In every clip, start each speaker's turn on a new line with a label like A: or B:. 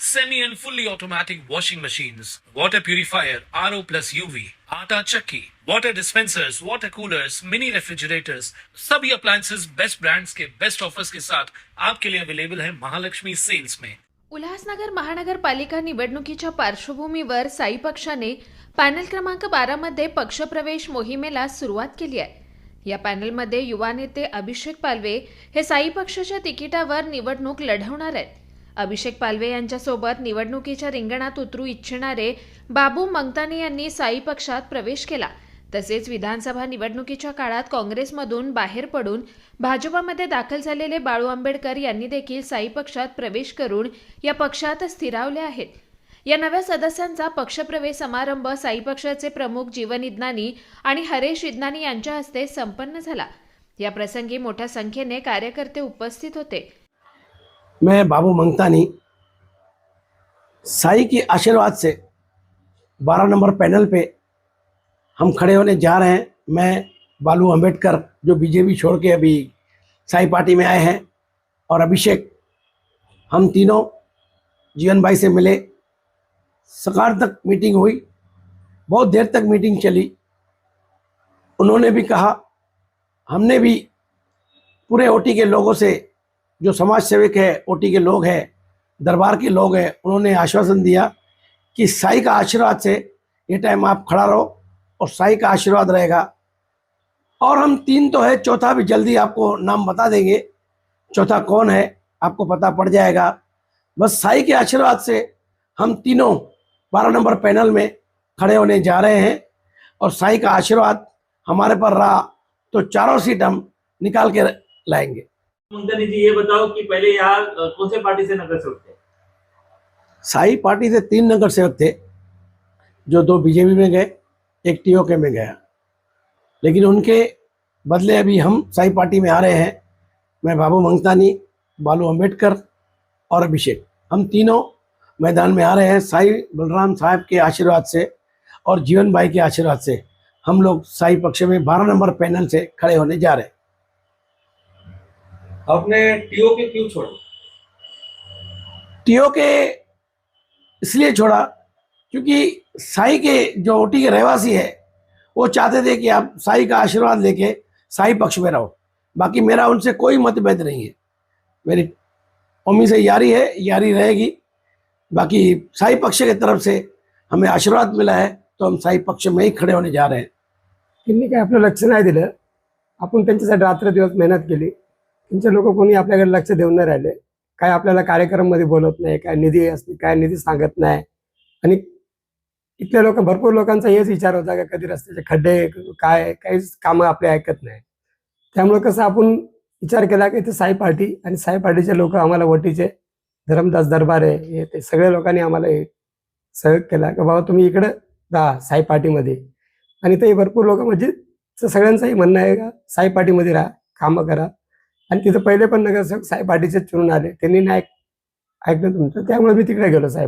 A: semi and fully automatic washing machines, water purifier, RO plus UV, आटा चक्की, water dispensers, water coolers, mini refrigerators, सभी appliances best brands के best offers के साथ आपके लिए अवेलेबल है महालक्ष्मी सेल्स में
B: उल्हासनगर महानगरपालिका निवडणुकीच्या पार्श्वभूमीवर साई पक्षाने पॅनल क्रमांक बारामध्ये पक्षप्रवेश मोहिमेला सुरुवात केली आहे. या पॅनलमध्ये युवा नेते अभिषेक पालवे हे साई पक्षाच्या तिकिटावर निवडणूक लढवणार आहेत. अभिषेक पालवे यांच्यासोबत निवडणुकीच्या रिंगणात उतरू इच्छिणारे बाबू मंगताने यांनी साई पक्षात प्रवेश केला. तसेच विधानसभा निवडणुकीच्या काळात काँग्रेसमधून बाहेर पडून भाजपामध्ये दाखल झालेले बाळू आंबेडकर यांनी देखील साई पक्षात प्रवेश करून या पक्षात स्थिरावले आहेत. या नव्या सदस्यांचा पक्षप्रवेश समारंभ साई पक्षाचे प्रमुख जीवन इदनानी आणि हरेश इदनानी यांच्या हस्ते संपन्न झाला. या प्रसंगी मोठ्या संख्येने कार्यकर्ते उपस्थित होते.
C: मैं बाबू मंगतानी, साई के आशीर्वाद से 12 नंबर पैनल पे हम खड़े होने जा रहे हैं। मैं, बालू अंबेडकर, जो बीजेपी छोड़ के अभी साई पार्टी में आए हैं, और अभिषेक, हम तीनों जीवन भाई से मिले। सकार तक मीटिंग हुई, बहुत देर तक मीटिंग चली। उन्होंने भी कहा, हमने भी पूरे ओटी के लोगों से जो समाज सेवक है, ओटी के लोग हैं, दरबार के लोग हैं, उन्होंने आश्वासन दिया कि साई का आशीर्वाद से ये टाइम आप खड़ा रहो और साई का आशीर्वाद रहेगा। और हम तीन तो है, चौथा भी जल्दी आपको नाम बता देंगे। चौथा कौन है, आपको पता पड़ जाएगा। बस साई के आशीर्वाद से हम तीनों बारह नंबर पैनल में खड़े होने जा रहे हैं और साई का आशीर्वाद हमारे पर रहा तो चारों सीट हम निकाल के लाएँगे।
D: जी, ये बताओ कि पहले यहाँ कौन से पार्टी से नगर सेवक थे
C: साई पार्टी से तीन नगर सेवक थे जो दो बीजेपी में गए, एक टीओके में गया। लेकिन उनके बदले अभी हम साई पार्टी में आ रहे हैं। मैं बाबू मंगतानी, बालू अंबेडकर और अभिषेक। हम तीनों मैदान में आ रहे हैं साई बलराम साहब के आशीर्वाद से और जीवन भाई के आशीर्वाद से। हम लोग साई पक्ष में बारह नंबर पैनल से खड़े होने जा रहे हैं।
D: आपने टीओ के क्यों छोड़ा?
C: टीओ के इसलिए छोड़ा क्योंकि साई के जो ओटी के रहवासी है वो चाहते थे कि आप साई का आशीर्वाद लेके साई पक्ष में रहो। बाकी मेरा उनसे कोई मतभेद नहीं है। मेरी मम्मी से यारी है यारी रहेगी। बाकी साई पक्ष की तरफ़ से हमें आशीर्वाद मिला है तो हम साई पक्ष में ही खड़े होने जा रहे हैं।
E: त्यांनी काय आपलं लक्ष नाही दिलं? आपण त्यांच्यासाठी रात्र दिवस मेहनत केली। त्यांचे लोक कोणी आपल्याकडे लक्ष देऊन नाही राहिले. काय आपल्याला कार्यक्रममध्ये बोलत नाही काय निधी असते काय निधी सांगत नाही. आणि इथल्या लोक भरपूर लोकांचा हेच विचार होता का कधी रस्त्याचे खड्डे काय काहीच कामं आपले ऐकत नाही. त्यामुळे कसं आपण विचार केला की इथे साई पार्टी आणि साई पार्टीचे लोक आम्हाला वटीचे धरमदास दरबार आहे हे ते सगळ्या लोकांनी आम्हाला सहयोग केला की बाबा तुम्ही इकडं राहा साई पार्टीमध्ये. आणि ते भरपूर लोक म्हणजे सगळ्यांचंही म्हणणं आहे का साई पार्टीमध्ये राहा कामं करा. आणि तिथं पहिले पण नगरसेवक साई पार्टीचेच आले. त्यांनी नाही ऐकलं तुमचं. त्यामुळे मी तिकडे गेलो साई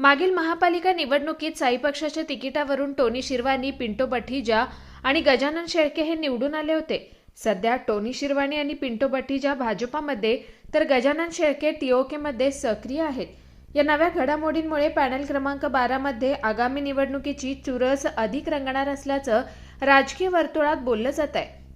B: मागील महापालिका निवडणुकीत साई पक्षाच्या तिकिटावरून टोनी शिरवानी पिंटो बठीजा आणि गजानन शेळके हे निवडून आले होते. सध्या टोनी शिरवाणी आणि पिंटो बठीजा भाजपामध्ये तर गजानन शेळके टीओकेमध्ये सक्रिय आहेत. या नव्या घडामोडींमुळे पॅनल क्रमांक बारामध्ये आगामी निवडणुकीची चुरस अधिक रंगणार असल्याचं राजकीय वर्तुळात बोललं जात आहे